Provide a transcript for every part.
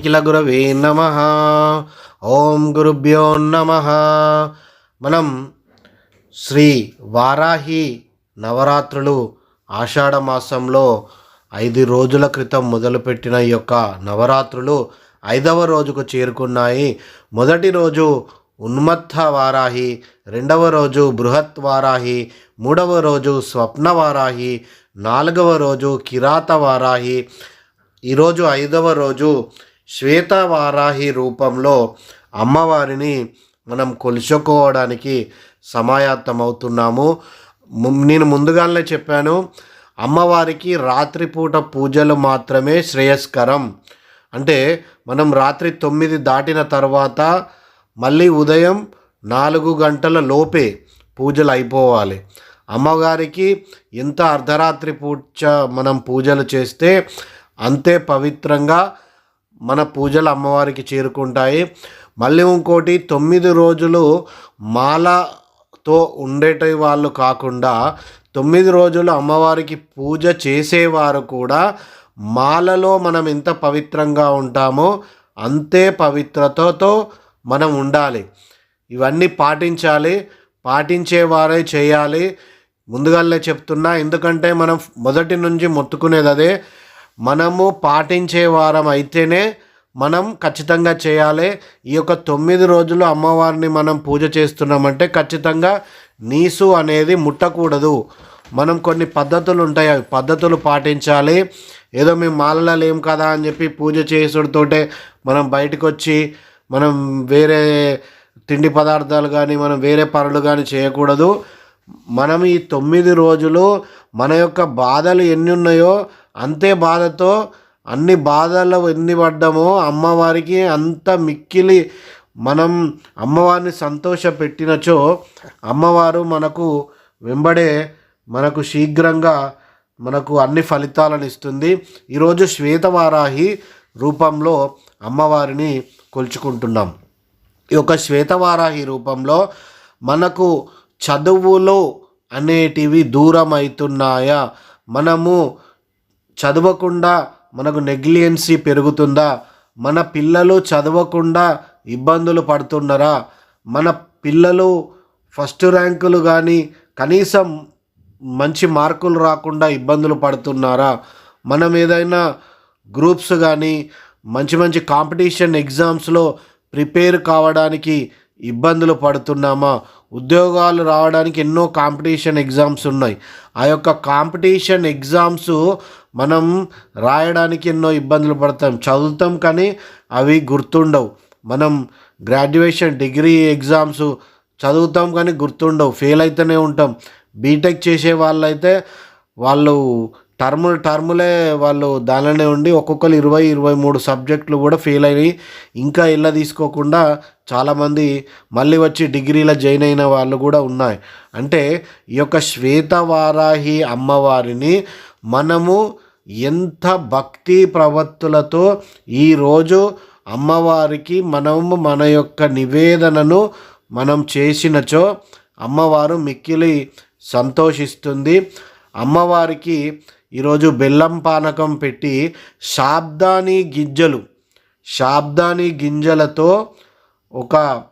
నిఖిల గురవే నమ. ఓం గురుభ్యో నమ. మనం శ్రీ వారాహి నవరాత్రులు ఆషాఢ మాసంలో ఐదు రోజుల క్రితం మొదలుపెట్టిన ఈ యొక్క నవరాత్రులు ఐదవ రోజుకు చేరుకున్నాయి. మొదటి రోజు ఉన్మత్త వారాహి రెండవ రోజు బృహత్ వారాహి మూడవ రోజు స్వప్న వారాహి నాలుగవ రోజు కిరాత వారాహి ఈరోజు ఐదవ రోజు శ్వేత వారాహి రూపంలో అమ్మవారిని మనం కొలుచుకోవడానికి సమాయత్తమవుతున్నాము. నేను ముందుగానే చెప్పాను అమ్మవారికి రాత్రిపూట పూజలు మాత్రమే శ్రేయస్కరం. అంటే మనం రాత్రి తొమ్మిది దాటిన తర్వాత మళ్ళీ ఉదయం నాలుగు గంటల లోపే పూజలు అయిపోవాలి. అమ్మగారికి ఎంత అర్ధరాత్రి పూజ మనం పూజలు చేస్తే అంతే పవిత్రంగా మన పూజలు అమ్మవారికి చేరుకుంటాయి. మళ్ళీ ఇంకోటి తొమ్మిది రోజులు మాలతో ఉండేటి వాళ్ళు కాకుండా తొమ్మిది రోజులు అమ్మవారికి పూజ చేసేవారు కూడా మాలలో మనం ఎంత పవిత్రంగా ఉంటామో అంతే పవిత్రతతో మనం ఉండాలి. ఇవన్నీ పాటించాలి. పాటించేవారే చేయాలి. ముందుగానే చెప్తున్నా ఎందుకంటే మనం మొదటి నుంచి మొత్తుకునేది అదే. మనము పాటించే వారం అయితేనే మనం ఖచ్చితంగా చేయాలి. ఈ యొక్క తొమ్మిది రోజులు అమ్మవారిని మనం పూజ చేస్తున్నామంటే ఖచ్చితంగా నీసు అనేది ముట్టకూడదు. మనం కొన్ని పద్ధతులు ఉంటాయి అవి పద్ధతులు పాటించాలి. ఏదో మేము మాలలో లేం కదా అని చెప్పి పూజ చేసుడితోటే మనం బయటకు వచ్చి మనం వేరే తిండి పదార్థాలు కానీ మనం వేరే పనులు కానీ చేయకూడదు. మనం ఈ తొమ్మిది రోజులు మన యొక్క బాధలు ఎన్ని ఉన్నాయో అంతే బాధతో అన్ని బాధలు ఎన్ని పడ్డామో అమ్మవారికి అంత మిక్కిలి మనం అమ్మవారిని సంతోష పెట్టినచో అమ్మవారు మనకు వెంబడే మనకు శీఘ్రంగా మనకు అన్ని ఫలితాలను ఇస్తుంది. ఈరోజు శ్వేతవారాహి రూపంలో అమ్మవారిని కొలుచుకుంటున్నాం. ఈ యొక్క శ్వేతవారాహి రూపంలో మనకు చదువులు అనేటివి దూరం అవుతున్నాయా మనము చదవకుండా మనకు నెగ్లియన్సీ పెరుగుతుందా? మన పిల్లలు చదవకుండా ఇబ్బందులు పడుతున్నారా? మన పిల్లలు ఫస్ట్ ర్యాంకులు కానీ కనీసం మంచి మార్కులు రాకుండా ఇబ్బందులు పడుతున్నారా? మనం ఏదైనా గ్రూప్స్ కానీ మంచి మంచి కాంపిటీషన్ ఎగ్జామ్స్లో ప్రిపేర్ కావడానికి ఇబ్బందులు పడుతున్నామా? ఉద్యోగాలు రావడానికి ఎన్నో కాంపిటీషన్ ఎగ్జామ్స్ ఉన్నాయి. ఆ యొక్క కాంపిటీషన్ ఎగ్జామ్స్ మనం రాయడానికి ఎన్నో ఇబ్బందులు పడతాం చదువుతాం కానీ అవి గుర్తుండవు. మనం గ్రాడ్యుయేషన్ డిగ్రీ ఎగ్జామ్స్ చదువుతాం కానీ గుర్తుండవు ఫెయిల్ అయితేనే ఉంటాం. బీటెక్ చేసే వాళ్ళైతే వాళ్ళు టర్మ్ టర్ములే వాళ్ళు దానిలోనే ఉండి ఒక్కొక్కరు ఇరవై ఇరవై మూడు సబ్జెక్టులు కూడా ఫెయిల్ అయినాయి. ఇంకా ఇళ్ళ తీసుకోకుండా చాలామంది మళ్ళీ వచ్చి డిగ్రీలో జాయిన్ అయిన వాళ్ళు కూడా ఉన్నాయి. అంటే ఈ యొక్క శ్వేతవారాహి అమ్మవారిని మనము ఎంత భక్తి ప్రవత్తులతో ఈరోజు అమ్మవారికి మనము మన యొక్క నివేదనను మనం చేసినచో అమ్మవారు మిక్కిలి సంతోషిస్తుంది. అమ్మవారికి ఈరోజు బెల్లం పానకం పెట్టి శాబ్దాని గింజలు శాబ్దాని గింజలతో ఒక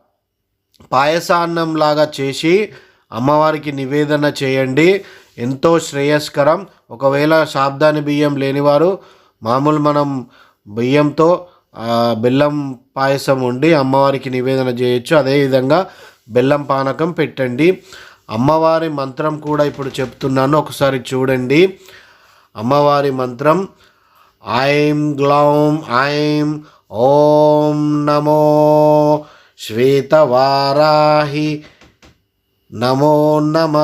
పాయసాన్నం లాగా చేసి అమ్మవారికి నివేదన చేయండి. ఎంతో శ్రేయస్కరం. ఒకవేళ శాబ్దాని బియ్యం లేనివారు మామూలు మనం బియ్యంతో బెల్లం పాయసం వండి అమ్మవారికి నివేదన చేయొచ్చు. అదేవిధంగా బెల్లం పానకం పెట్టండి. అమ్మవారి మంత్రం కూడా ఇప్పుడు చెప్తున్నాను. ఒకసారి చూడండి. అమ్మవారి మంత్రం ఐం గ్లౌం ఐం ఓం నమో శ్వేతవారాహి నమో నమ.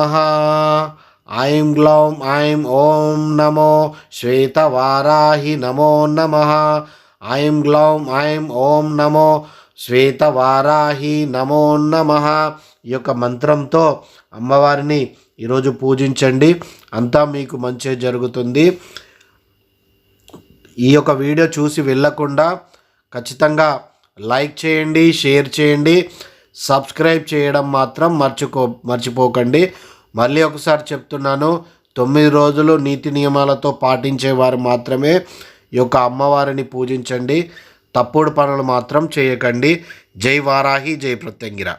ఐం గ్లౌం ఐం ఓం నమో శ్వేతవారాహి నమో నమ. ఐం గ్లౌం ఐం ఓం నమో శ్వేతవారాహి నమో నమ. ఈ యొక్క మంత్రంతో అమ్మవారిని ఈరోజు పూజించండి. అంతా మీకు మంచి జరుగుతుంది. ఈ యొక్క వీడియో చూసి వెళ్ళకుండా ఖచ్చితంగా లైక్ చేయండి షేర్ చేయండి. సబ్స్క్రైబ్ చేయడం మాత్రం మర్చిపో మర్చిపోకండి. మళ్ళీ ఒకసారి చెప్తున్నాను తొమ్మిది రోజులు నీతి నియమాలతో పాటించేవారు మాత్రమే ఈ యొక్క అమ్మవారిని పూజించండి. తప్పుడు పనులు మాత్రం చేయకండి. జై వారాహి జై ప్రత్యంగిర.